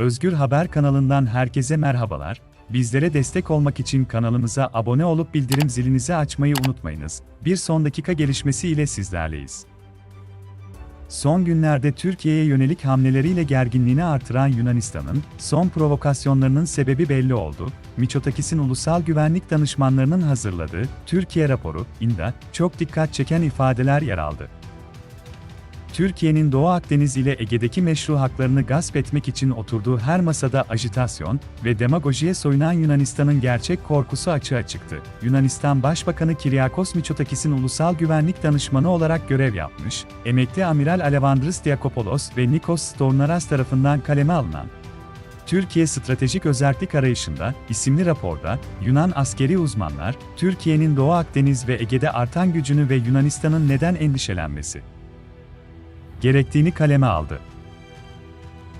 Özgür Haber kanalından herkese merhabalar. Bizlere destek olmak için kanalımıza abone olup bildirim zilinizi açmayı unutmayınız. Bir son dakika gelişmesi ile sizlerleyiz. Son günlerde Türkiye'ye yönelik hamleleriyle gerginliğini artıran Yunanistan'ın son provokasyonlarının sebebi belli oldu. Miçotakis'in ulusal güvenlik danışmanlarının hazırladığı Türkiye raporu, inde çok dikkat çeken ifadeler yer aldı. Türkiye'nin Doğu Akdeniz ile Ege'deki meşru haklarını gasp etmek için oturduğu her masada ajitasyon ve demagojiye soyunan Yunanistan'ın gerçek korkusu açığa çıktı. Yunanistan Başbakanı Kyriakos Mitsotakis'in ulusal güvenlik danışmanı olarak görev yapmış, emekli Amiral Alevandros Diakopoulos ve Nikos Stornaras tarafından kaleme alınan Türkiye Stratejik Özellik Arayışında isimli raporda Yunan askeri uzmanlar, Türkiye'nin Doğu Akdeniz ve Ege'de artan gücünü ve Yunanistan'ın neden endişelenmesi gerektiğini kaleme aldı.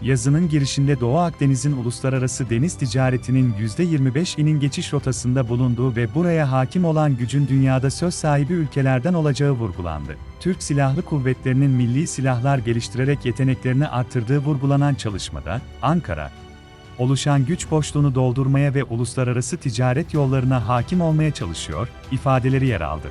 Yazının girişinde Doğu Akdeniz'in uluslararası deniz ticaretinin %25'inin geçiş rotasında bulunduğu ve buraya hakim olan gücün dünyada söz sahibi ülkelerden olacağı vurgulandı. Türk Silahlı Kuvvetleri'nin milli silahlar geliştirerek yeteneklerini artırdığı vurgulanan çalışmada, Ankara, oluşan güç boşluğunu doldurmaya ve uluslararası ticaret yollarına hakim olmaya çalışıyor, ifadeleri yer aldı.